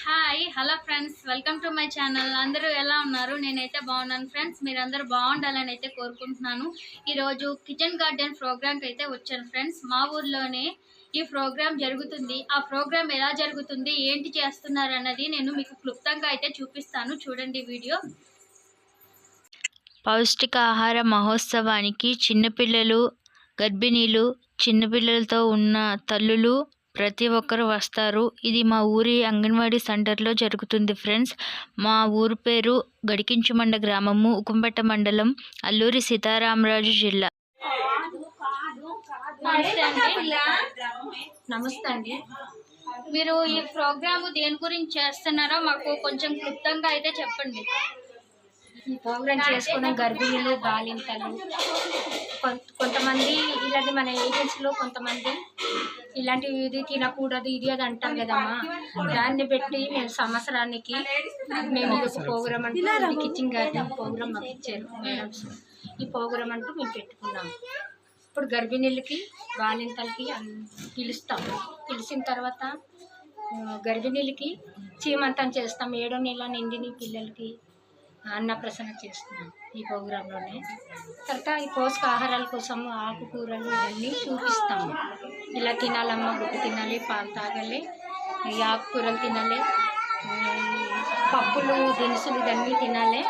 Hi hello friends welcome to my channel అందరూ ఎలా ఉన్నారు? నేనైతే బాగున్నాను ఫ్రెండ్స్ మీరందరూ బాగుండాలని అయితే కోరుకుంటున్నాను. ఈరోజు కిచెన్ గార్డెన్ ప్రోగ్రామ్కి అయితే వచ్చాను ఫ్రెండ్స్ మా ఊర్లోనే ఈ ప్రోగ్రామ్ జరుగుతుంది. ఆ ప్రోగ్రామ్ ఎలా జరుగుతుంది? ఏంటి చేస్తున్నారు అన్నది నేను మీకు క్లుప్తంగా అయితే చూపిస్తాను. చూడండి వీడియో. పౌష్టికాహార మహోత్సవానికి చిన్నపిల్లలు గర్భిణీలు చిన్నపిల్లలతో ఉన్న తల్లులు ప్రతి ఒక్కరు వస్తారు. ఇది మా ఊరి అంగన్వాడీ సెంటర్లో జరుగుతుంది ఫ్రెండ్స్. మా ఊరు పేరు గడికించుమండ గ్రామము ఉకుంపేట మండలం అల్లూరి సీతారామరాజు జిల్లా. నమస్తే అండి. నమస్తే అండి. మీరు ఈ ప్రోగ్రామ్ దేని గురించి చేస్తున్నారో మాకు కొంచెం క్లుప్తంగా అయితే చెప్పండి. ఈ ప్రోగ్రామ్ చేసుకున్న గర్భిణీలు బాలింతలు. కొంతమంది ఇలాంటి మన ఏజెన్సీలో కొంతమంది ఇలాంటివి ఇది తినకూడదు ఇది అది అంటాం కదమ్మా. దాన్ని పెట్టి మేము సంవత్సరానికి మేము ప్రోగ్రామ్ అంటూ కిచెన్ గార్డెన్ ప్రోగ్రామ్ మాకు ఇచ్చారు. మేడమ్స్ ఈ ప్రోగ్రామ్ అంటూ మేము పెట్టుకున్నాము ఇప్పుడు గర్భిణీలకి బాలింతలకి పిలుస్తాం. పిలిచిన తర్వాత గర్భిణీలకి చీమంతం చేస్తాం. ఏడో నెల నిండిని పిల్లలకి అన్నప్రసన్న చేస్తున్నాం ఈ ప్రోగ్రాంలోనే. తర్వాత ఈ పోషకాహారాల కోసం ఆకుకూరలు ఇవన్నీ చూపిస్తాము. ఇలా తినాలమ్మ గుడ్డు తినాలి పాలు తాగాలి ఈ ఆకుకూరలు తినాలి పప్పులు దినుసులు ఇవన్నీ తినాలి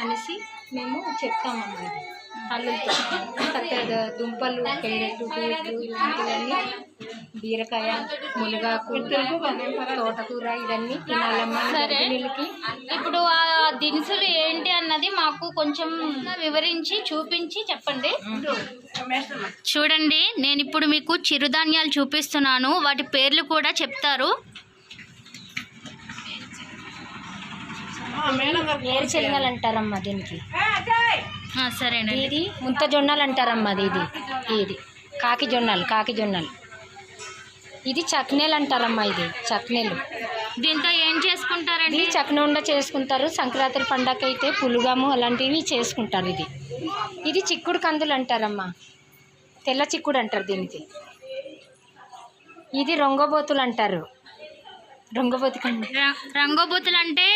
అనేసి మేము చెప్తామమ్మా. తల్లులతో తర్వాత దుంపలు క్యారెట్ బీట్లు ఇలాంటివన్నీ బీరకాయ మునగాకు తోటకూర ఇవన్నీ తినాలమ్మా. సరే. ఇప్పుడు ఆ దినుసులు ఏంటి అన్నది మాకు కొంచెం వివరించి చూపించి చెప్పండి. చూడండి నేను ఇప్పుడు మీకు చిరుధాన్యాలు చూపిస్తున్నాను. వాటి పేర్లు కూడా చెప్తారు. వేరుశనగలు అంటారమ్మా దీనికి. ఆ, సరేనండి. ఇది ముంత జొన్నలు అంటారమ్మా అది ఇది ఇది. కాకి జొన్నలు కాకి జొన్నలు. ఇది చక్నేలు అంటారమ్మా ఇది చక్నేలు. దీంతో ఏం చేసుకుంటారండి? ఇది చక్న ఉండ చేసుకుంటారు. సంక్రాంతి పండగ అయితే పులుగము అలాంటివి చేసుకుంటారు ఇది. ఇది చిక్కుడు కందులు అంటారమ్మా. తెల్ల చిక్కుడు అంటారు దీనికి. ఇది రొంగబోతులు అంటారు. రొంగబోతు ర- రంగోబూతులు అంటే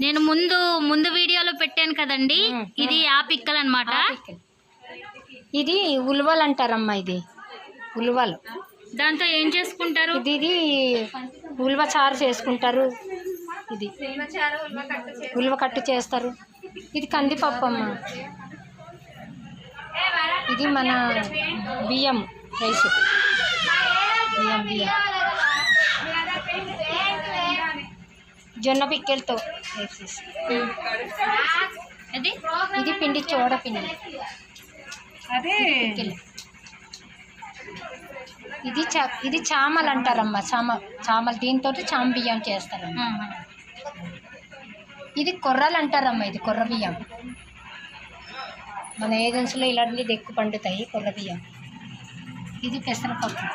నేను ముందు ముందు వీడియోలో పెట్టాను కదండి. ఇది యాపిక్కలు అనమాట ఇది ఉలువలు అంటారమ్మా ఇది. ఉలువలు. దాంతో ఏం చేసుకుంటారు? ఇది ఇది ఉలువ చారు చేసుకుంటారు. ఇది ఉలువ కట్టు చేస్తారు. ఇది కందిపప్పు అమ్మ ఇది మన బియ్యం రైస్. బియ్యం బియ్యం. జొన్న పిక్కలతో. అది? ఇది పిండి చోడ పిండి పిక్కలు. ఇది చా ఇది చామలు అంటారమ్మా చామ చామలు. దీంతో చామ బియ్యం చేస్తారమ్మా. ఆహా. ఇది కొర్రలు అంటారమ్మా ఇది కొర్ర బియ్యం. మన ఏజెన్సీలో ఇలాంటివి ఎక్కువ పండుతాయి కొర్ర బియ్యం. ఇది పెసరపప్పు.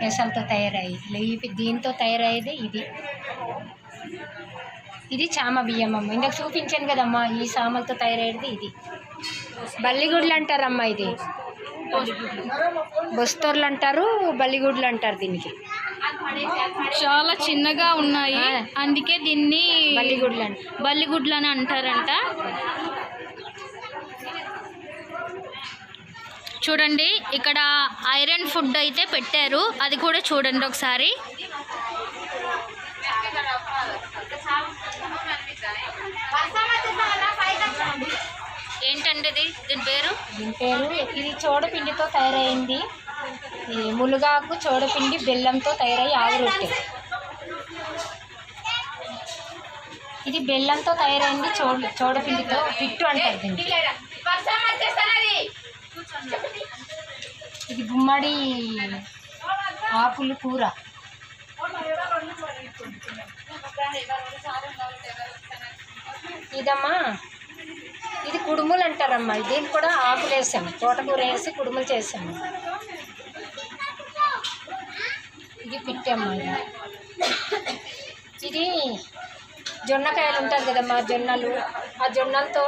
పెసలతో తయారయ్యి దీంతో తయారయ్యేది ఇది. ఇది చామ బియ్యం అమ్మ ఇందాక చూపించాను కదమ్మా ఈ సామలతో తయారయ్యేది ఇది. బల్లిగుడ్లు అంటారమ్మా ఇది. బొస్తోర్లు అంటారు బల్లిగుడ్లు అంటారు దీనికి. చాలా చిన్నగా ఉన్నాయి. అందుకే దీన్ని బల్లిగుడ్లు అంటారు బల్లిగుడ్లు అని అంటారంట. చూడండి ఇక్కడ ఐరన్ ఫుడ్ అయితే పెట్టారు. అది కూడా చూడండి ఒకసారి. ఏంటండి ఇది? దీని పేరు? దీని పేరు ఇది చోడపిండితో తయారైంది. ములుగాకు చోడపిండి బెల్లంతో తయారయ్యి ఆవు రొట్టె. ఇది బెల్లంతో తయారైంది చోడ చోడపిండితో పిట్టు అంటారు ఇది గుమ్మడి ఆకులు కూర. ఇదమ్మా ఇది కుడుములు అంటారమ్మా. దీన్ని కూడా ఆకులు వేసాము తోటకూర వేసి కుడుములు చేసాము ఇది పిట్టమ్మ ఇది. జొన్నకాయలు ఉంటారు కదమ్మా జొన్నలు. ఆ జొన్నలతో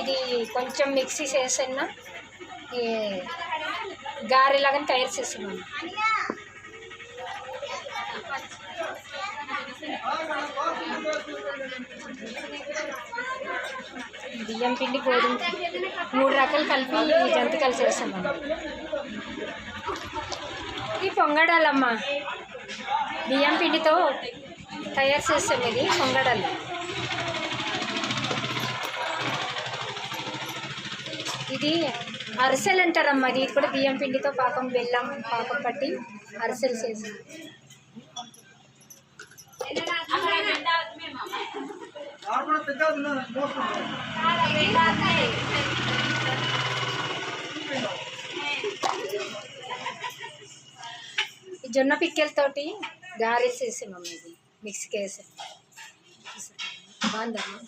ఇది కొంచెం మిక్సీ చేసిన గారెలాగా తయారు చేస్తున్నాం బియ్యం పిండి గోధుమ మూడు రకాలు కలిపి జంతికలు చేస్తాం మనం. ఇది పొంగడాలమ్మ. బియ్యం పిండితో తయారు చేస్తాం ఇది పొంగడాలు. ఇది అరిసెలు అంటారమ్మా ఇది కూడా బియ్యం పిండితో పాకం బెల్లం పాకం పట్టి అరిసెలు చేసి ఈ జొన్న పిక్కలతోటి గారెలు చేసామమ్మ ఇది మిక్సీకి వేసాం బాగుందమ్మా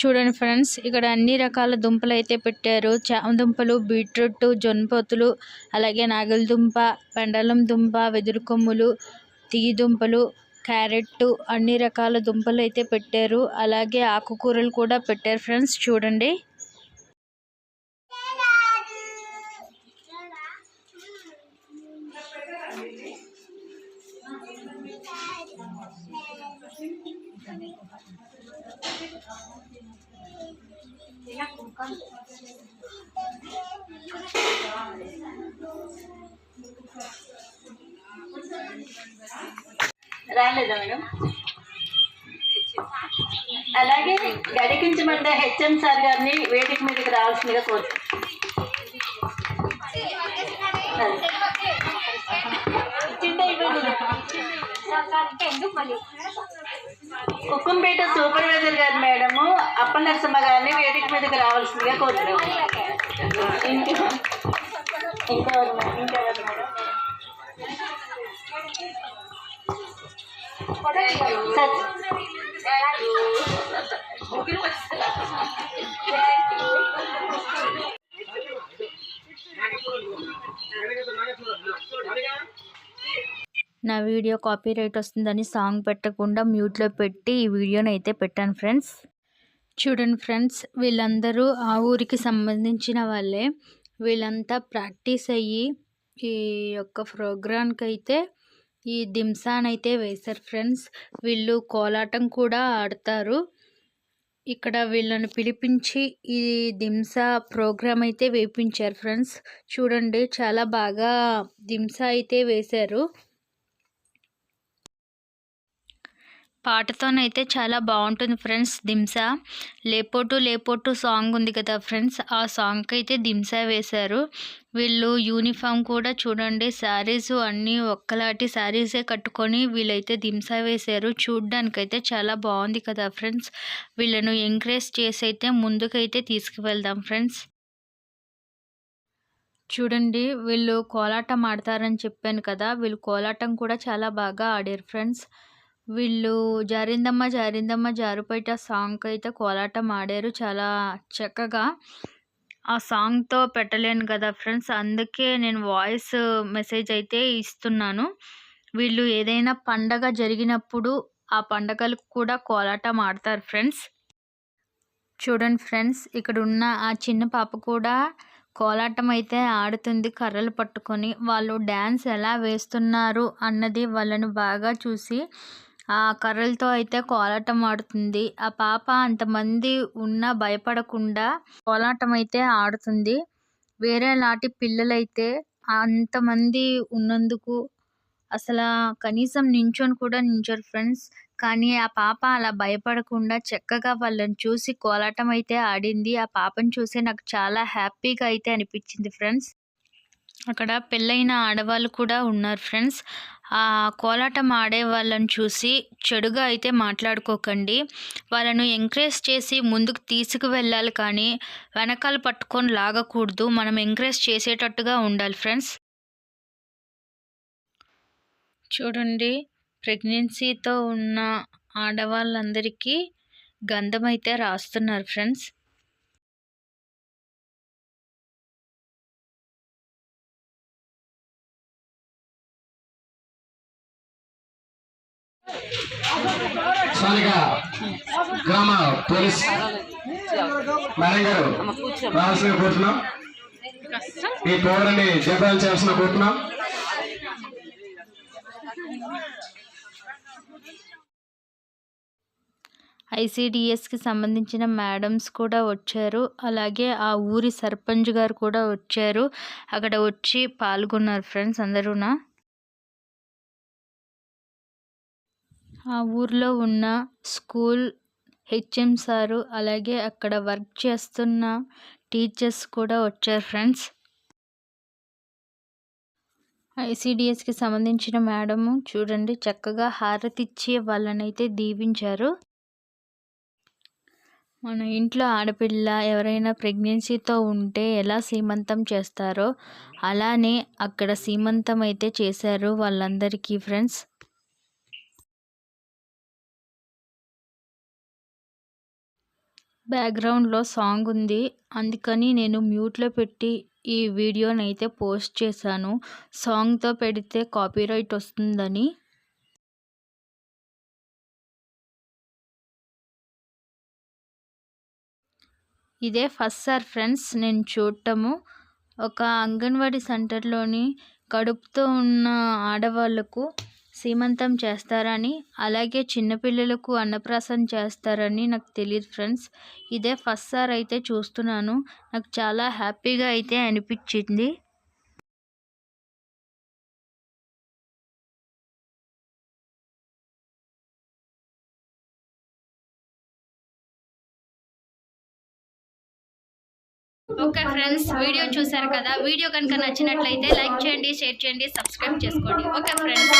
చూడండి ఫ్రెండ్స్ ఇక్కడ అన్ని రకాల దుంపలు అయితే పెట్టారు. చామ దుంపలు బీట్రూట్ జొన్నపోతులు అలాగే నాగలదుంప పెండలం దుంప వెదురు కొమ్ములు తీగి దుంపలు క్యారెట్ అన్ని రకాల దుంపలు అయితే పెట్టారు. అలాగే ఆకుకూరలు కూడా పెట్టారు ఫ్రెండ్స్. చూడండి. రాలేదా మేడం? అలాగే గడికించమంటే హెచ్ఎం సార్ గారిని వేదిక మీదకి రావాల్సిందిగా కోరు ఇచ్చింటే కుక్కంపేట సూపర్వైజర్ గారు మేడము అప్ప నరసింహ గారిని వేదిక మీదకి రావాల్సిందిగా కోరుతున్నాం. ఇంకా ఇంకా నా వీడియో కాపీ రైట్ వస్తుందని సాంగ్ పెట్టకుండా మ్యూట్లో పెట్టి ఈ వీడియోని అయితే పెట్టాను ఫ్రెండ్స్. చూడండి ఫ్రెండ్స్ వీళ్ళందరూ ఆ ఊరికి సంబంధించిన వాళ్ళే. వీళ్ళంతా ప్రాక్టీస్ అయ్యి ఈ యొక్క ప్రోగ్రాంకి అయితే ఈ దింసాన్ అయితే వేశారు ఫ్రెండ్స్. వీళ్ళు కోలాటం కూడా ఆడతారు. ఇక్కడ వీళ్ళని పిలిపించి ఈ దింసా ప్రోగ్రామ్ అయితే వేయించారు ఫ్రెండ్స్. చూడండి చాలా బాగా దింసా అయితే వేశారు. పాటతోనైతే చాలా బాగుంటుంది ఫ్రెండ్స్ దింసా లేపోటు లేపోటు సాంగ్ ఉంది కదా ఫ్రెండ్స్ ఆ సాంగ్కి అయితే దింసా వేశారు. వీళ్ళు యూనిఫామ్ కూడా చూడండి శారీస్ అన్నీ ఒక్కలాంటి శారీసే కట్టుకొని వీళ్ళైతే దింసా వేశారు. చూడ్డానికైతే చాలా బాగుంది కదా ఫ్రెండ్స్. వీళ్ళను ఎంకరేజ్ చేసి అయితే ముందుకైతే తీసుకువెళ్దాం ఫ్రెండ్స్. చూడండి వీళ్ళు కోలాటం ఆడతారని చెప్పాను కదా వీళ్ళు కోలాటం కూడా చాలా బాగా ఆడారు ఫ్రెండ్స్. వీళ్ళు జారిందమ్మ జారిందమ్మ జారుపేట సాంగ్ అయితే కోలాటం ఆడారు చాలా చక్కగా. ఆ సాంగ్తో పెట్టలేను కదా ఫ్రెండ్స్ అందుకే నేను వాయిస్ మెసేజ్ అయితే ఇస్తున్నాను. వీళ్ళు ఏదైనా పండగ జరిగినప్పుడు ఆ పండగలకు కూడా కోలాటం ఆడతారు ఫ్రెండ్స్. చూడండి ఫ్రెండ్స్ ఇక్కడ ఉన్న ఆ చిన్న పాప కూడా కోలాటం అయితే ఆడుతుంది కర్రలు పట్టుకొని. వాళ్ళు డ్యాన్స్ ఎలా వేస్తున్నారు అన్నది వాళ్ళను బాగా చూసి ఆ కర్రలతో అయితే కోలాటం ఆడుతుంది. ఆ పాప అంతమంది ఉన్నా భయపడకుండా కోలాటం అయితే ఆడుతుంది. వేరే లాంటి పిల్లలైతే అంతమంది ఉన్నందుకు అసలు కనీసం నించొని కూడా నించోరు ఫ్రెండ్స్. కానీ ఆ పాప అలా భయపడకుండా చక్కగా వాళ్ళని చూసి కోలాటం అయితే ఆడింది. ఆ పాపను చూసి నాకు చాలా హ్యాపీగా అయితే అనిపించింది ఫ్రెండ్స్. అక్కడ పెళ్ళైన ఆడవాళ్ళు కూడా ఉన్నారు ఫ్రెండ్స్. ఆ కోలాటం ఆడే వాళ్ళని చూసి చెడుగా అయితే మాట్లాడుకోకండి. వాళ్ళను ఎంకరేజ్ చేసి ముందుకు తీసుకువెళ్ళాలి కానీ వెనకాల పట్టుకొని లాగకూడదు. మనం ఎంకరేజ్ చేసేటట్టుగా ఉండాలి ఫ్రెండ్స్. చూడండి ప్రెగ్నెన్సీతో ఉన్న ఆడవాళ్ళందరికీ గంధం అయితే రాస్తున్నారు ఫ్రెండ్స్. స్థానిక గ్రామ పోలీస్ మేడం గారు రావాల్సిన కోరుతున్నాం. ఈ పౌరుని జయప్రదం చేయాల్సిన కోరుతున్నాం. ఐసిడిఎస్కి సంబంధించిన మేడమ్స్ కూడా వచ్చారు. అలాగే ఆ ఊరి సర్పంచ్ గారు కూడా వచ్చారు. అక్కడ వచ్చి పాల్గొన్నారు ఫ్రెండ్స్ అందరూనా ఆ ఊర్లో ఉన్న స్కూల్ హెచ్ఎం సారు అలాగే అక్కడ వర్క్ చేస్తున్న టీచర్స్ కూడా వచ్చారు ఫ్రెండ్స్. ఐసిడిఎస్కి సంబంధించిన మేడము చూడండి చక్కగా హారతిచ్చి వాళ్ళనైతే దీవించారు. మన ఇంట్లో ఆడపిల్ల ఎవరైనా ప్రెగ్నెన్సీతో ఉంటే ఎలా సీమంతం చేస్తారో అలానే అక్కడ సీమంతం అయితే చేశారు వాళ్ళందరికీ ఫ్రెండ్స్. బ్యాక్గ్రౌండ్లో సాంగ్ ఉంది అందుకని నేను మ్యూట్లో పెట్టి ఈ వీడియోని అయితే పోస్ట్ చేశాను. సాంగ్తో పెడితే కాపీరైట్ వస్తుందని. ఇదే ఫస్ట్ సార్ ఫ్రెండ్స్ నేను చూడటము. ఒక అంగన్వాడీ సెంటర్లోని కడుపుతో ఉన్న ఆడవాళ్ళకు సీమంతం చేస్తారని అలాగే చిన్నపిల్లలకు అన్నప్రాసన చేస్తారని నాకు తెలియదు ఫ్రెండ్స్. ఇదే ఫస్ట్ సార్ అయితే చూస్తున్నాను. నాకు చాలా హ్యాపీగా అయితే అనిపించింది. ఓకే ఫ్రెండ్స్ వీడియో చూశారు కదా? వీడియో కనుక నచ్చినట్లయితే లైక్ చేయండి షేర్ చేయండి సబ్స్క్రైబ్ చేసుకోండి. Okay friends